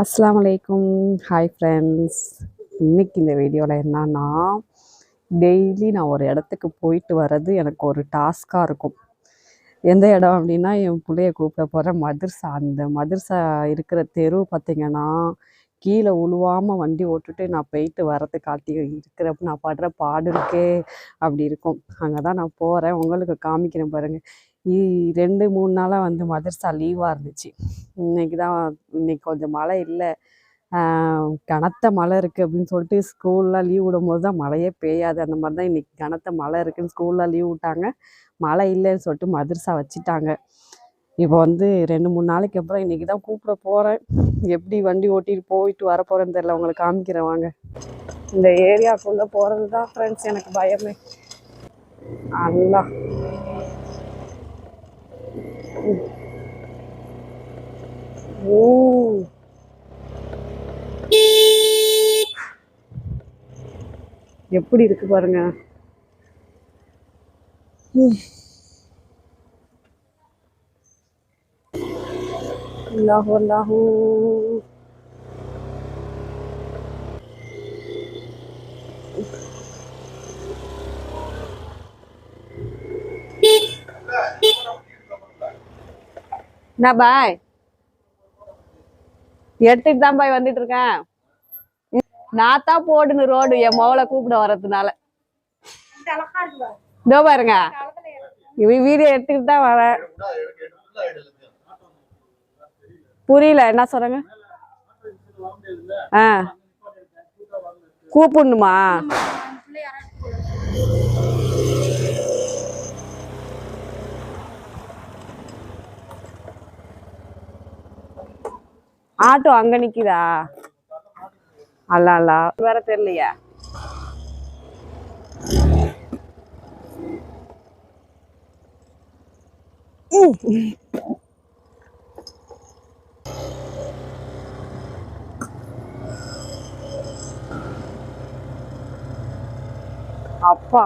அஸ்லாம் வலைக்கும் hi friends இன்னைக்கு இந்த வீடியோவில் என்னன்னா டெய்லி நான் ஒரு இடத்துக்கு போயிட்டு வர்றது எனக்கு ஒரு டாஸ்காக இருக்கும். எந்த இடம் அப்படின்னா என் பிள்ளைய கூப்பிட போகிற மதுர்சா அந்த மதுர்சா இருக்கிற தெரு பார்த்திங்கன்னா கீழே உழுவாமல் வண்டி ஓட்டுட்டு நான் போயிட்டு வர்றது காட்டி இருக்கிறப்ப நான் படுற பாடு இருக்கே அப்படி இருக்கும். அங்கே தான் நான் போகிறேன் உங்களுக்கு காமிக்கிறேன் பாருங்கள் ரெண்டு மூணு நாளாக வந்து மதர்சா லீவாக இருந்துச்சு. இன்னைக்கு தான் இன்றைக்கி கொஞ்சம் மழை இல்லை. கனத்த மழை இருக்குது அப்படின்னு சொல்லிட்டு ஸ்கூல்லாம் லீவ் விடும்போது தான் மழையே பெய்யாது. அந்த மாதிரி தான் இன்றைக்கி கனத்த மழை இருக்குன்னு ஸ்கூல்லாம் லீவ் விட்டாங்க. மழை இல்லைன்னு சொல்லிட்டு மதர்சா வச்சுட்டாங்க. இப்போ வந்து ரெண்டு மூணு நாளைக்கு அப்புறம் இன்றைக்கி தான் கூப்பிட போகிறேன் எப்படி வண்டி ஓட்டிட்டு போயிட்டு வர போகிறேன்னு தெரில உங்களுக்கு காமிக்கிறேன் வாங்க. இந்த ஏரியாக்குள்ளே போகிறது தான் ஃப்ரெண்ட்ஸ் எனக்கு பயமே. நல்லா ஓ எப்படி இருக்கு பாருங்க ம். அல்லாஹு அல்லாஹு என்ன பாய்? எடுத்துட்டு தான் பாய் வந்துட்டு இருக்கேன் நான் தான் போடுன்னு ரோடு என் மோளை கூப்பிட வர்றதுனால. இதோ பாருங்க. வீடியோ எடுத்துக்கிட்டு தான் வரேன். புரியல என்ன சொல்றேங்க ஆ. கூப்பிடணுமா? ஆட்டோ அங்க நிக்குதா? அல்ல அல்ல வேற தெரியலையா அப்பா.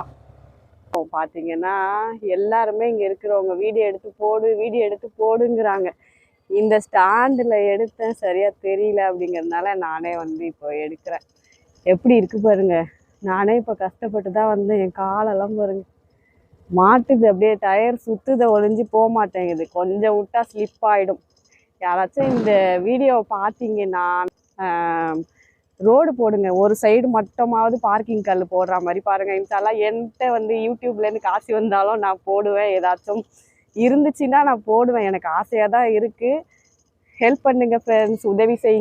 இப்போ பாத்தீங்கன்னா எல்லாருமே இங்க இருக்கிறவங்க வீடியோ எடுத்து போடு வீடியோ எடுத்து போடுங்கிறாங்க. இந்த ஸ்டாண்டில் எடுத்தேன் சரியாக தெரியல அப்படிங்கிறதுனால நானே வந்து இப்போ எடுக்கிறேன். எப்படி இருக்கு பாருங்க. நானே இப்போ கஷ்டப்பட்டு தான் வந்து என் காலெல்லாம் பாருங்க. மாட்டுது அப்படியே டயர் சுற்றுதை ஒழிஞ்சு போக மாட்டேங்குது. கொஞ்சம் விட்டா ஸ்லிப் ஆகிடும் யாராச்சும் இந்த வீடியோவை பார்த்தீங்கன்னா ரோடு போடுங்க. ஒரு சைடு மட்டுமாவது பார்க்கிங் கல் போடுற மாதிரி பாருங்கள் இன்ஷால்லாம் என்கிட்ட வந்து யூடியூப்லேருந்து காசு வந்தாலும் நான் போடுவேன். ஏதாச்சும் இருந்துச்சுன்னா நான் போடுவேன். எனக்கு ஆசையாக தான் இருக்குது ஹெல்ப் பண்ணுங்கள் ஃப்ரெண்ட்ஸ் உதவி செய்யுங்க.